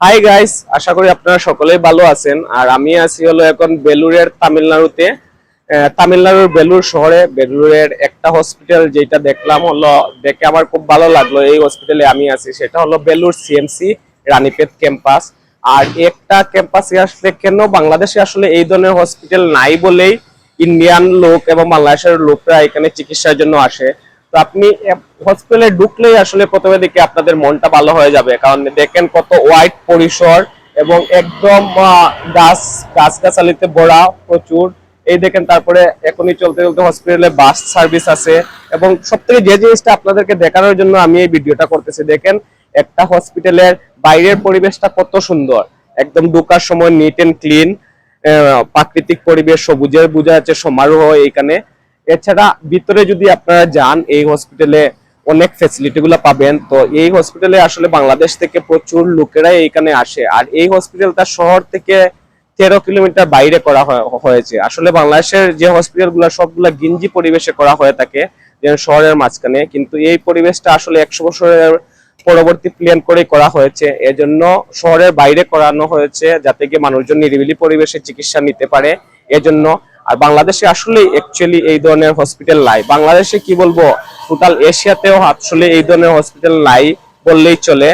Hi guys আশা করি আপনারা সকলেই ভালো আছেন। আর আমি আছি হলো এখন বেলুরের তামিলনাড়ুতে। তামিলনাড়ুর বেলুর শহরে বেলুরের একটা হসপিটাল যেটা দেখলাম হলো, দেখে আমার খুব ভালো লাগল এই হসপিটালে আমি আছি। সেটা হলো বেলুর সিএমসি রানীপেত ক্যাম্পাস আর একটা ক্যাম্পাসে আসলে কেন বাংলাদেশে আসলে এই ধরনের হসপিটাল নাই বলেই ইন্ডিয়ান লোক এবং বাংলাদেশের লোকরা এখানে চিকিৎসার জন্য আসে। তো আপনি হসপিটালে ঢুকলেই আসলে প্রথমে দিকে আপনাদের মনটা ভালো হয়ে যাবে। কারণ দেখেন কত ওয়াইড পরিসর এবং একদম গাছ গাছ গাছালিতে ভরা প্রচুর। এই দেখেন তারপরে এখনই চলতে চলতে হসপিটালে বাস সার্ভিস আছে। এবং সব থেকে যে জিনিসটা আপনাদেরকে দেখানোর জন্য আমি এই ভিডিওটা করতেছি, দেখেন একটা হসপিটালের বাইরের পরিবেশটা কত সুন্দর। একদম ঢোকার সময় নিট এন্ড ক্লিন প্রাকৃতিক পরিবেশ, সবুজের বোঝা যাচ্ছে সমারোহ এইখানে। এছাড়া ভিতরে যদি আপনারা যান, এই হসপিটালে অনেক ফেসিলিটি গুলো পাবেন। তো এই হসপিটালে আসলে বাংলাদেশ থেকে প্রচুর লোকেরা এইখানে আসে। আর এই হসপিটালটা শহর থেকে তেরো কিলোমিটার বাইরে করা হয়েছে। আসলে বাংলাদেশের যে হসপিটালগুলো, সবগুলা গিঞ্জি পরিবেশে করা হয়ে থাকে, যেন শহরের মাঝখানে। কিন্তু এই পরিবেশটা আসলে একশো বছরের পরবর্তী প্ল্যান করে করা হয়েছে। এজন্য শহরের বাইরে করানো হয়েছে, যাতে কি মানুষজন নিরিবিলি পরিবেশে চিকিৎসা নিতে পারে। এজন্য আর বাংলাদেশে আসলে অ্যাকচুয়ালি এই ধরনের হসপিটাল নাই। বাংলাদেশে কি বলব টোটাল এশিয়াতেও আসলে এই ধরনের হসপিটাল নাই বললেই চলে।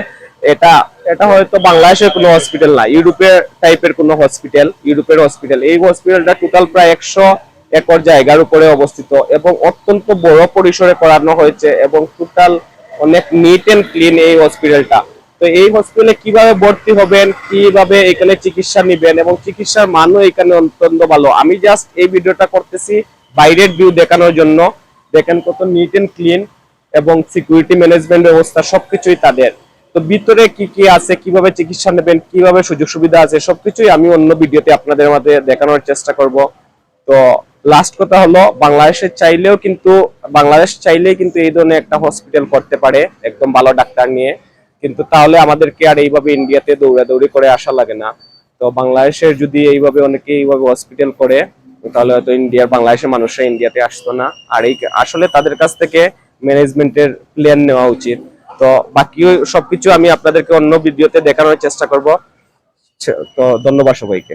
এটা এটা হয়তো বাংলাদেশের কোনো হসপিটাল না ইউরোপের টাইপের কোনো হসপিটাল ইউরোপের হসপিটাল এই হসপিটালটা টোটাল প্রায় একশো একর জায়গার উপরে অবস্থিত এবং অত্যন্ত বড় পরিসরে করানো হয়েছে এবং টোটাল অনেক নিট এন্ড ক্লিন এই হসপিটালটা তো এই হসপিটালে কীভাবে ভর্তি হবেন, কীভাবে এখানে চিকিৎসা নেবেন এবং চিকিৎসার মানও এখানে অত্যন্ত ভালো। আমি জাস্ট এই ভিডিওটা করতেছি বাইরের ভিউ দেখানোর জন্য। দেখেন কত নিট এন্ড ক্লিন এবং সিকিউরিটি ম্যানেজমেন্ট ব্যবস্থা, সবকিছুই তাদের। তো ভিতরে কি কি আছে, কীভাবে চিকিৎসা নেবেন, কীভাবে সুযোগ সুবিধা আছে, সবকিছুই আমি অন্য ভিডিওতে আপনাদের মাঝে দেখানোর চেষ্টা করব। তো লাস্ট কথা হলো বাংলাদেশের চাইলেও কিন্তু, বাংলাদেশ চাইলেই কিন্তু এই ধরনের একটা হসপিটাল করতে পারে, একদম ভালো ডাক্তার নিয়ে। কিন্তু তাহলে আমাদেরকে আর এইভাবে ইন্ডিয়াতে দৌড়াদৌড়ি করে আসা লাগে না। তো বাংলাদেশের যদি এইভাবে অনেকে এইভাবে হসপিটাল করে, তাহলে হয়তো ইন্ডিয়ার বাংলাদেশের মানুষরা ইন্ডিয়াতে আসতো না। আর এই আসলে তাদের কাছ থেকে ম্যানেজমেন্টের প্ল্যান নেওয়া উচিত। তো বাকি সবকিছু আমি আপনাদেরকে অন্য ভিডিওতে দেখানোর চেষ্টা করব। তো ধন্যবাদ সবাইকে।